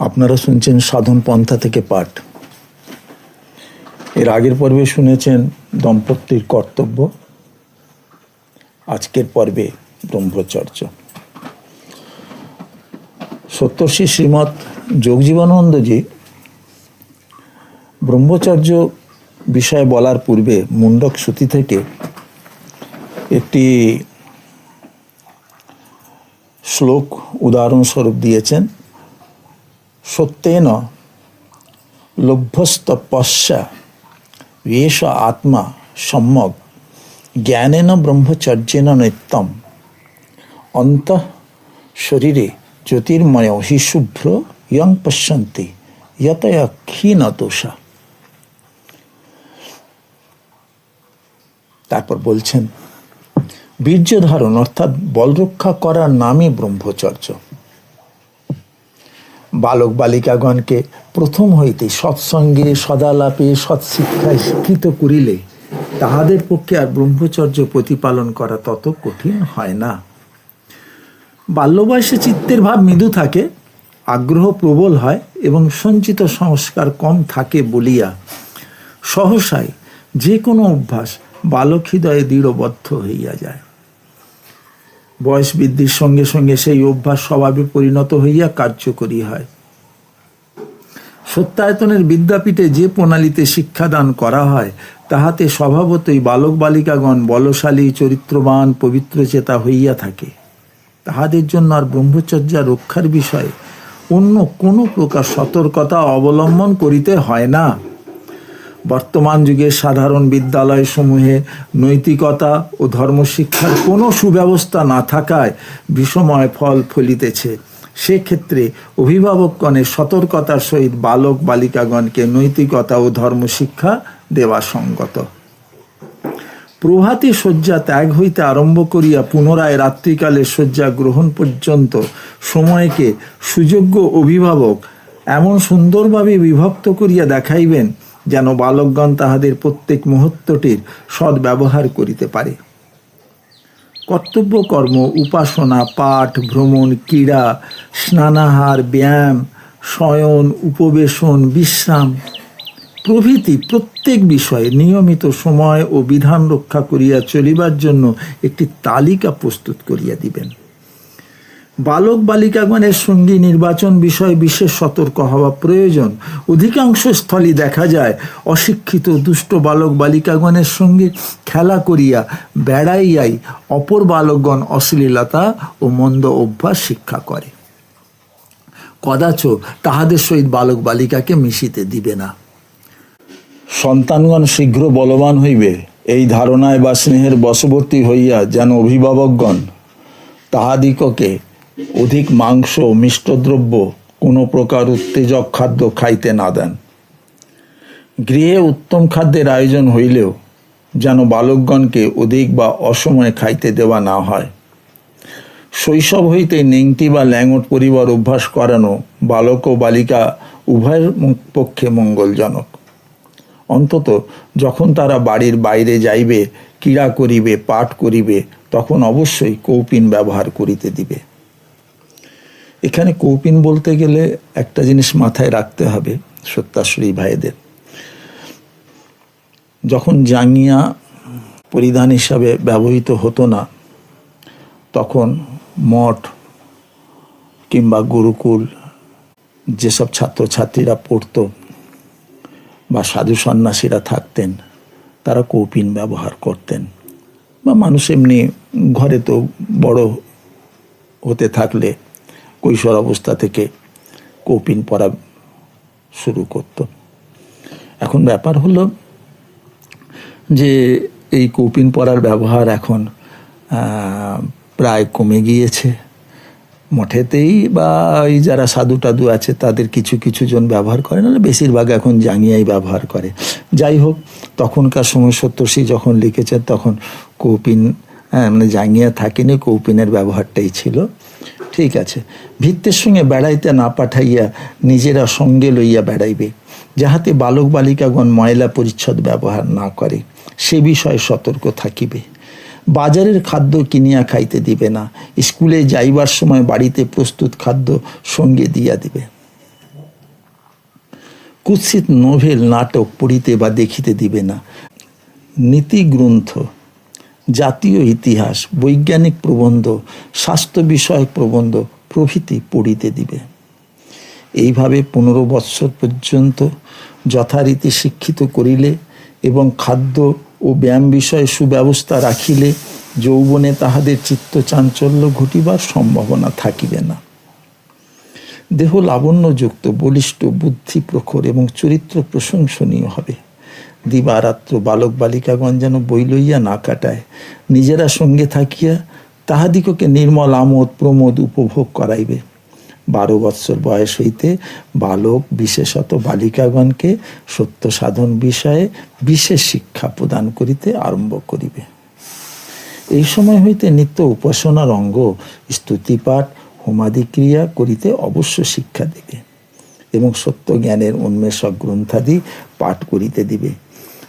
আপনারা শুনছেন সাধন পন্থা থেকে পাঠ। এর আগের পর্বে শুনেছেন দম্পতির কর্তব্য, আজকের পর্বে ব্রহ্মচর্য। সত্যশ্রী শ্রীমৎ যোগজীবনানন্দজি ব্রহ্মচর্য বিষয়ে বলার পূর্বে মুন্ডক শ্রুতি থেকে একটি শ্লোক উদাহরণস্বরূপ দিয়েছেন। সত্যেন লভ্যস্তপস্যা এষ আত্মা সম্যক, জ্ঞানেন ব্রহ্মচর্যেন নিত্যম। অন্ত শরীরে জ্যোতির্ময় হি শুভ্র ইয়ং পশ্যন্তি ক্ষীণ দোষা তারপর বলছেন বীর্য ধারণ অর্থাৎ বল রক্ষা করার নামই ব্রহ্মচর্য। বালক বালিকাগণকে প্রথম হইতে সৎসঙ্গে সদালাপে সৎশিক্ষায় শিক্ষিত করিলে তাহাদের পক্ষে আর ব্রহ্মচর্য প্রতিপালন করা তত কঠিন হয় না। বাল্যবয়সে চিত্তের ভাব মৃদু থাকে, আগ্রহ প্রবল হয় এবং সঞ্চিত সংস্কার কম থাকে বলিয়া সহসায় যে কোনো অভ্যাস বালক হৃদয়ে দৃঢ়বদ্ধ হইয়া যায়। বয়স বৃদ্ধির সঙ্গে সঙ্গে সেই অভ্যাস স্বভাবে পরিণত হইয়া কার্যকরী হয়। সত্যায়তনের বিদ্যাপীঠে যে প্রণালীতে শিক্ষাদান করা হয়, তাহাতে স্বভাবতই বালক বালিকাগণ বলশালী, চরিত্রবান পবিত্র চেতা হইয়া থাকে। তাহাদের জন্য আর ব্রহ্মচর্যা রক্ষার বিষয়ে অন্য কোনো প্রকার সতর্কতা অবলম্বন করিতে হয় না। বর্তমান যুগের সাধারণ বিদ্যালয় সমূহে নৈতিকতা ও ধর্মশিক্ষার কোনো সুব্যবস্থা না থাকায় বিষময় ফল ফলিতেছে। সেক্ষেত্রে অভিভাবকগণের সতর্কতার সহিত বালক বালিকাগণকে নৈতিকতা ও ধর্মশিক্ষা দেওয়া সঙ্গত। প্রভাতী শয্যা ত্যাগ হইতে আরম্ভ করিয়া পুনরায় রাত্রিকালে শয্যা গ্রহণ পর্যন্ত সময়কে সুযোগ্য অভিভাবক এমন সুন্দরভাবে বিভক্ত করিয়া দেখাইবেন, যেন বালকগণ তাহাদের প্রত্যেক মুহূর্তটির সদ্ব্যবহার করিতে পারে। কর্তব্য, কর্ম, উপাসনা, পাঠ, ভ্রমণ, ক্রীড়া, স্নানাহার, ব্যায়াম, শয়ন, উপবেশন, বিশ্রাম প্রভৃতি প্রত্যেক বিষয়ে নিয়মিত সময় ও বিধান রক্ষা করিয়া চলিবার জন্য একটি তালিকা প্রস্তুত করিয়া দিবেন। বালক বালিকাগণের সঙ্গী নির্বাচন বিষয়ে বিশেষ সতর্ক হওয়া প্রয়োজন। অধিকাংশ স্থলই দেখা যায় অশিক্ষিত দুষ্ট বালক বালিকাগণের সঙ্গে খেলা করিয়া বেড়াইয়াই অপর বালকগণ অশ্লীলতা ও মন্দ অভ্যাস শিক্ষা করে। কদাচ তাহাদের সহিত বালক বালিকাকে মিশিতে দিবে না। সন্তানগণ শীঘ্র বলবান হইবে। এই ধারণায় বা স্নেহের বশবর্তী হইয়া যেন অভিভাবকগণ তাহাদিগকে অধিক মাংস মিষ্টদ্রব্য কোনো প্রকার উত্তেজক খাদ্য খাইতে না দেন। গৃহে উত্তম খাদ্যের আয়োজন হইলেও যেন বালকগণকে অধিক বা অসময়ে খাইতে দেওয়া না হয়। শৈশব হইতে নেংটি বা ল্যাঙট পরিবার অভ্যাস করানো বালক ও বালিকা উভয়ের পক্ষে মঙ্গলজনক। অন্তত যখন তারা বাড়ির বাইরে যাইবে, ক্রীড়া করিবে, পাঠ করিবে, তখন অবশ্যই কৌপিন ব্যবহার করিতে দিবে। এখানে কৌপিন বলতে গেলে একটা জিনিস মাথায় রাখতে হবে সত্যাশ্রী ভাইদের। যখন জাঙ্গিয়া পরিধান হিসাবে ব্যবহৃত হতো না, তখন মঠ কিংবা গুরুকুল যেসব ছাত্রছাত্রীরা পড়তো বা সাধু সন্ন্যাসীরা থাকতেন, তারা কৌপিন ব্যবহার করতেন। বা মানুষ এমনি ঘরে তো বড় হতে থাকলে কৈশোর অবস্থা থেকে কৌপিন পরা শুরু করত। এখন ব্যাপার হলো যে এই কৌপিন পরার ব্যবহার এখন প্রায় কমে গিয়েছে। মঠেতেই বা এই যারা সাধু টাধু আছে, তাদের কিছু কিছু জন ব্যবহার করে, নাহলে বেশিরভাগ এখন জাঙ্গিয়াই ব্যবহার করে। যাই হোক, তখনকার সময় সত্যশ্রী যখন লিখেছেন, তখন কৌপিন মানে জাঙ্গিয়া থাকেনি, কৌপিনের ব্যবহারটাই ছিল। ঠিক আছে। ভিত্তের সঙ্গে বেড়াইতে না পাঠাইয়া নিজেরা সঙ্গে লইয়া বেড়াইবে, যাহাতে বালক বালিকাগণ ময়লা পরিচ্ছদ ব্যবহার না করে, সে বিষয়ে সতর্ক থাকিবে। বাজারের খাদ্য কিনিয়া খাইতে দিবে না, স্কুলে যাইবার সময় বাড়িতে প্রস্তুত খাদ্য সঙ্গে দিয়া দিবে। কুৎসিত নোভেল নাটক পড়িতে বা দেখিতে দিবে না। নীতি গ্রন্থ জাতীয় ইতিহাস, বৈজ্ঞানিক প্রবন্ধ, স্বাস্থ্য বিষয়ক প্রবন্ধ প্রভৃতি পড়িতে দিবে। এইভাবে পনেরো বৎসর পর্যন্ত যথারীতি শিক্ষিত করিলে এবং খাদ্য ও ব্যায়াম বিষয়ে সুব্যবস্থা রাখিলে যৌবনে তাহাদের চিত্ত চাঞ্চল্য ঘটিবার সম্ভাবনা থাকিবে না। দেহ লাবণ্যযুক্ত, বলিষ্ঠ বুদ্ধি প্রখর এবং চরিত্র প্রশংসনীয় হবে। দিবারাত্র বালক বালিকাগণ যেন বই লইয়া না কাটায়। নিজেরা সঙ্গে থাকিয়া তাহাদিগকে নির্মল আমোদ প্রমোদ উপভোগ করাইবে। বারো বৎসর বয়স হইতে বালক, বিশেষত বালিকাগণকে সত্য সাধন বিষয়ে বিশেষ শিক্ষা প্রদান করিতে আরম্ভ করিবে। এই সময় হইতে নিত্য উপাসনার অঙ্গ, স্তুতিপাঠ হোমাদি ক্রিয়া করিতে অবশ্য শিক্ষা দিবে এবং সত্য জ্ঞানের উন্মেষক গ্রন্থাদি পাঠ করিতে দিবে।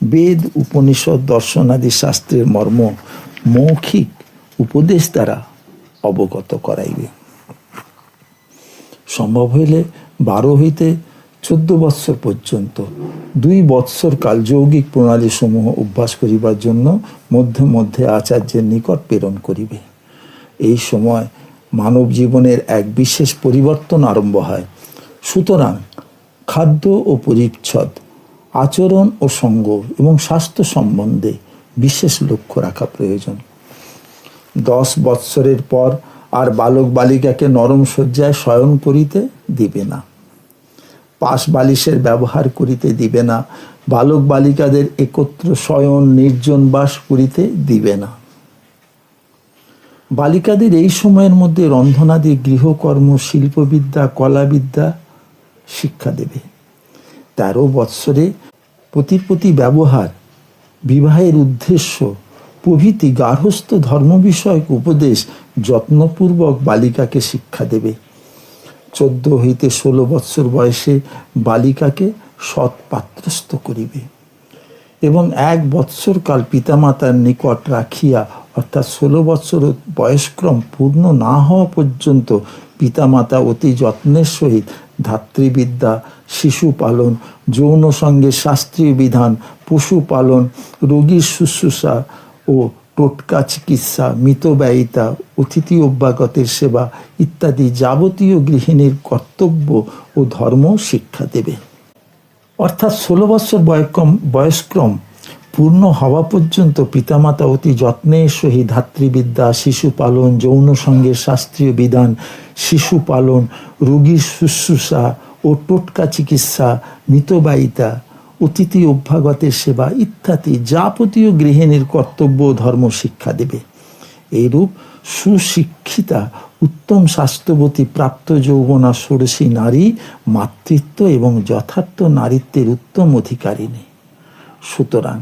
বেদ, উপনিষদ, দর্শনাদি শাস্ত্রের মর্ম মৌখিক উপদেশ দ্বারা অবগত করাইবে। সম্ভব হইলে বারো হইতে চোদ্দ বৎসর পর্যন্ত দুই বৎসর কাল যৌগিক প্রণালী সমূহ অভ্যাস করিবার জন্য মধ্যে মধ্যে আচার্যের নিকট প্রেরণ করিবে। এই সময় মানব জীবনের এক বিশেষ পরিবর্তন আরম্ভ হয়। সুতরাং খাদ্য ও পরিচ্ছদ আচরণ ও সঙ্গ এবং স্বাস্থ্য সম্বন্ধে বিশেষ লক্ষ্য রাখা প্রয়োজন। দশ বৎসরের পর আর বালক বালিকাকে নরম শয্যায় শয়ন করিতে দিবে না। পাশ বালিশের ব্যবহার করিতে দিবে না। বালক বালিকাদের একত্র শয়ন, নির্জন বাস করিতে দিবে না। বালিকাদের এই সময়ের মধ্যে রন্ধনাদি, গৃহকর্ম, শিল্পবিদ্যা, কলাবিদ্যা শিক্ষা দেবে। তেরো বৎসরে পতির প্রতি ব্যবহার, বিবাহের উদ্দেশ্য, প্রভৃতি গার্হস্থ ধর্ম বিষয়ক উপদেশ যত্নপূর্বক বালিকাকে শিক্ষা দেবে। চোদ্দ হইতে ষোলো বৎসর বয়সে বালিকাকে সৎ পাত্রস্থ করিবে এবং এক বৎসর কাল পিতামাতার নিকট রাখিয়া, অর্থাৎ ষোলো বৎসর বয়স্ক্রম পূর্ণ না হওয়া পর্যন্ত পিতামাতা অতি যত্নের সহিত ধাত্রীবিদ্যা শিশু পালন যৌন সঙ্গে শাস্ত্রীয় বিধান, পশুপালন, রোগীর শুশ্রূষা ও টোটকা চিকিৎসা, মিতব্যয়িতা, অতিথি অভ্যাগতের সেবা ইত্যাদি যাবতীয় গৃহিণীর কর্তব্য ও ধর্ম শিক্ষা দেবে। অর্থাৎ ষোলো বৎসর বয়ক্রম, বয়স্ক্রম পূর্ণ হওয়া পর্যন্ত পিতামাতা অতি যত্নের সহিত ধাত্রীবিদ্যা, শিশু পালন, যৌন সঙ্গের শাস্ত্রীয় বিধান, শিশু পালন, রোগীর শুশ্রূষা ও টোটকা চিকিৎসা মিতবায়িতা অতিথি অভ্যাগতের সেবা ইত্যাদি যাবতীয় গৃহিণীর কর্তব্য ধর্ম শিক্ষা দেবে। এইরূপ সুশিক্ষিতা উত্তম স্বাস্থ্যবতী প্রাপ্ত যৌবনা ষোড়শী নারী মাতৃত্ব এবং যথার্থ নারীত্বের উত্তম অধিকারিণী। সুতরাং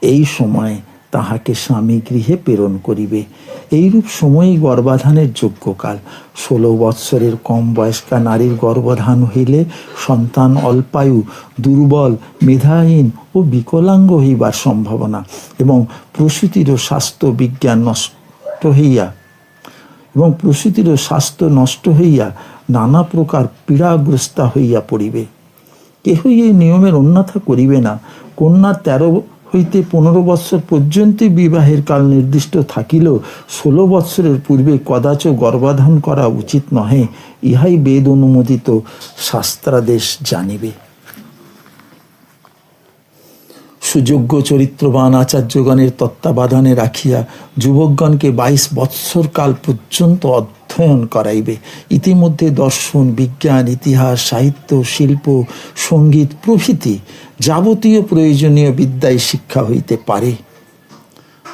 এই সময় তাহাকে স্বামী গৃহে প্রেরণ করিবে। এইরূপ সময়ই গর্ভাধানের যোগ্যকাল ষোলো বৎসরের কম বয়স্কা নারীর গর্ভধান হইলে সন্তান অল্পায়ু, দুর্বল, মেধাহীন ও বিকলাঙ্গ হইবার সম্ভাবনা এবং প্রসূতিরও স্বাস্থ্য বিজ্ঞান নষ্ট হইয়া এবং প্রসূতিরও স্বাস্থ্য নষ্ট হইয়া নানা প্রকার পীড়াগ্রস্তা হইয়া পড়িবে। কেহই এই নিয়মের অন্যথা করিবে না। কন্যা তেরো হইতে পনেরো বৎসর পর্যন্ত বিবাহের কাল নির্দিষ্ট থাকিলেও ষোলো বৎসরের পূর্বে কদাচ গর্ভাধান করা উচিত নহে। ইহাই বেদ অনুমোদিত শাস্ত্রাদেশ জানিবে। সুযোগ্য চরিত্রবান আচার্যগণের তত্ত্বাবধানে রাখিয়া যুবকগণকে বাইশ বৎসর কাল পর্যন্ত অধ্যয়ন করাইবে। ইতিমধ্যে দর্শন, বিজ্ঞান, ইতিহাস, সাহিত্য, শিল্প, সংগীত প্রভৃতি যাবতীয় প্রয়োজনীয় বিদ্যায় শিক্ষা হইতে পারে।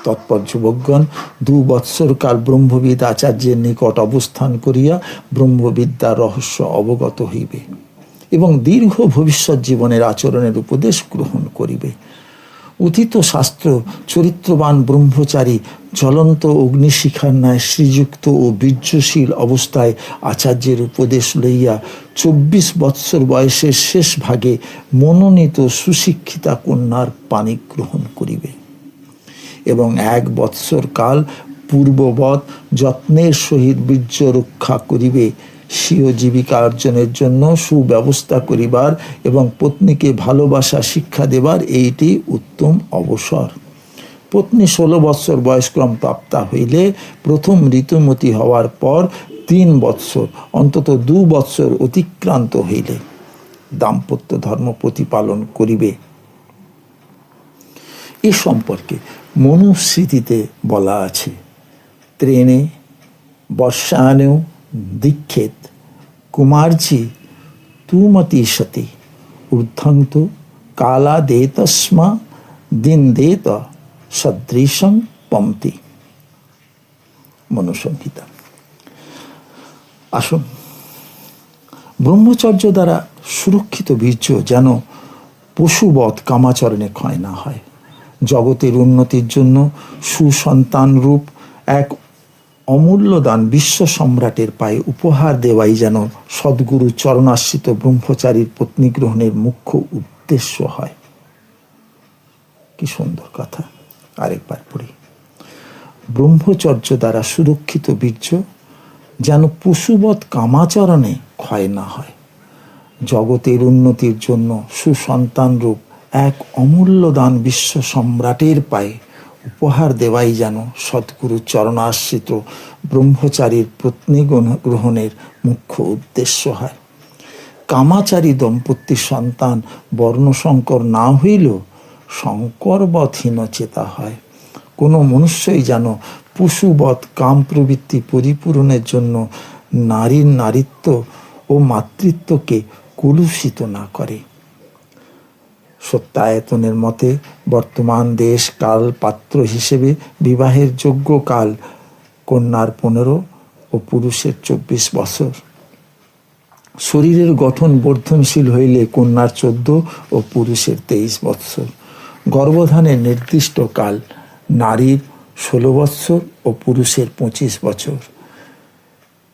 তৎপর যুবকগণ দু বৎসর কাল ব্রহ্মবিদ আচার্যের নিকট অবস্থান করিয়া ব্রহ্মবিদ্যার রহস্য অবগত হইবে এবং দীর্ঘ ভবিষ্যৎ জীবনের আচরণের উপদেশ গ্রহণ করিবে। উথিত শাস্ত্র, চরিত্রবান ব্রহ্মচারী, জ্বলন্ত অগ্নিশিখার ন্যায় শ্রীযুক্ত ও বীর্যশীল অবস্থায় আচার্যের উপদেশ লইয়া চব্বিশ বৎসর বয়সের শেষ ভাগে মনোনীত সুশিক্ষিতা কন্যার পানি গ্রহণ করিবে। এবং এক বৎসর কাল পূর্ববৎ যত্নের সহিত বীর্য রক্ষা করিবে। স্বীয় জীবিকা অর্জনের জন্য সুব্যবস্থা করিবার এবং পত্নীকে ভালোবাসা, শিক্ষা দেবার এইটি উত্তম অবসর। পত্নী ষোলো বৎসর বয়স্ক্রম প্রাপ্তা হইলে প্রথম ঋতুমতি হওয়ার পর তিন বৎসর, অন্তত দু বৎসর অতিক্রান্ত হইলে দাম্পত্য ধর্ম প্রতিপালন করিবে। এ সম্পর্কে মনুস্মৃতিতে বলা আছে ত্রেনে বর্ষানেও দীক্ষেত, কুমারজি তুমতি সতি ঊর্ধ্বন্ত কালা দেতস্মা দিন দেত সদৃশং পম্পতি মনুসংহিতা। আসুন, ব্রহ্মচর্য দ্বারা সুরক্ষিত বীর্য যেন পশুবধ কামাচরণে ক্ষয় না হয়। জগতের উন্নতির জন্য সুসন্তান রূপ এক অমূল্য দান বিশ্ব সম্রাটের পায়ে উপহার দেওয়াই যেন সদ্গুরু চরণাশ্রিত ব্রহ্মচারীর পত্নী গ্রহণের মুখ্য উদ্দেশ্য হয়। কি সুন্দর কথা। আরেকবার পড়ি। ব্রহ্মচর্য দ্বারা সুরক্ষিত বীর্য যেন পশুবৎ কামাচরণে ক্ষয় না হয়। জগতের উন্নতির জন্য সুসন্তান রূপ এক অমূল্য দান বিশ্ব সম্রাটের পায়ে উপহার দেওয়াই যেন সদ্গুরু চরণাশ্রিত ব্রহ্মচারীর পত্নী গ্রহণের মুখ্য উদ্দেশ্য হয়। কামাচারী দম্পতির সন্তান বর্ণশঙ্কর না হইলেও শঙ্করবধহীন চেতা হয়। কোনো মনুষ্যই যেন পশুবধ কাম প্রবৃত্তি পরিপূরণের জন্য নারীর নারীত্ব ও মাতৃত্বকে কলুষিত না করে। সত্যায়তনের মতে, বর্তমান দেশ কাল পাত্র হিসেবে বিবাহের যোগ্য কাল কন্যার পনেরো ও পুরুষের চব্বিশ বছর। শরীরের গঠন বর্ধনশীল হইলে কন্যার চোদ্দ ও পুরুষের তেইশ বৎসর। গর্ভধানের নির্দিষ্ট কাল নারীর ষোলো বৎসর ও পুরুষের পঁচিশ বছর।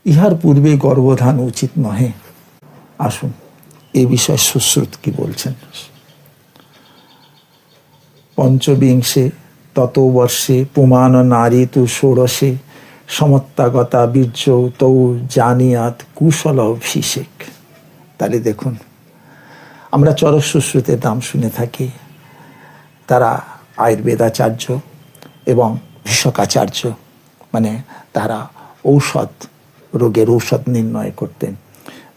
ইহার পূর্বে গর্ভধান উচিত নহে। আসুন, এ বিষয়ে সুশ্রুত কি বলছেন? পঞ্চবিংশে তত বর্ষে পুমান নারী তু ষোড়শে সমত্যাগতা বীর্য তৌ জানিয়াত কুশল অভিষেক। তাহলে দেখুন, আমরা চরক সুশ্রুতের নাম শুনে থাকি তারা আয়ুর্বেদাচার্য এবং ভীষকাচার্য মানে তারা ঔষধ, রোগের ঔষধ নির্ণয় করতেন।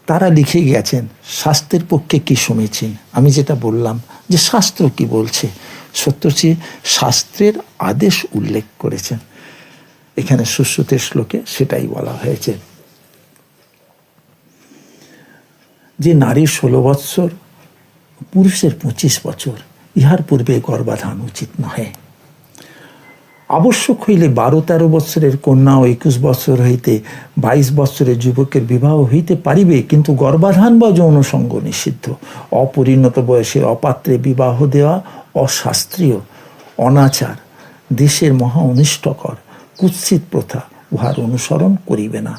তারা লিখে গেছেন স্বাস্থ্যের পক্ষে কি সমীচীন? আমি যেটা বললাম যে শাস্ত্র কি বলছে? সত্যচি শাস্ত্রের আদেশ উল্লেখ করেছেন। এখানে সুশ্রুতের শ্লোকে সেটাই বলা হয়েছে। যে নারীর ষোলো বৎসর, পুরুষের পঁচিশ বছর, ইহার পূর্বে গর্বাধান উচিত নহে। আবশ্যক হইলে বারো তেরো বৎসরের কন্যা ও একুশ বৎসর হইতে বাইশ বৎসরের যুবকের বিবাহ হইতে পারিবে, কিন্তু গর্ভাধান বা যৌনসঙ্গ নিষিদ্ধ। অপরিণত বয়সে অপাত্রে বিবাহ দেওয়া অশাস্ত্রীয়, অনাচার, দেশের মহা অনিষ্টকর, কুৎসিত প্রথা, উহার অনুসরণ করিবে না।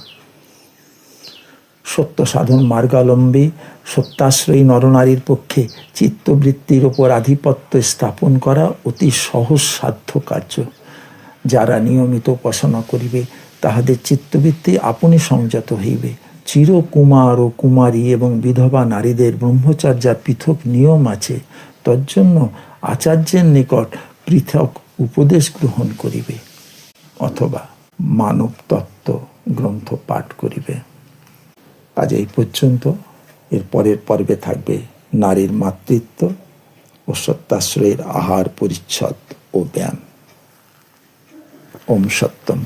সত্য সাধন মার্গালম্বী, সত্যাশ্রয়ী নরনারীর পক্ষে চিত্তবৃত্তির ওপর আধিপত্য স্থাপন করা অতি সহজ সাধ্য কার্য। যারা নিয়মিত উপাসনা করিবে, তাহাদের চিত্তবৃত্তি আপনি সংযত হইবে। চিরকুমার ও কুমারী এবং বিধবা নারীদের ব্রহ্মচার্যার পৃথক নিয়ম আছে, তজ্জন্য আচার্যের নিকট পৃথক উপদেশ গ্রহণ করিবে অথবা মানব তত্ত্ব গ্রন্থ পাঠ করিবে। আজ এই পর্যন্ত। এর পরের পর্বে থাকবে নারীর মাতৃত্ব ও সত্যাশ্রয়ের আহার পরিচ্ছদ ও ব্যায়াম। ওম সত্যম।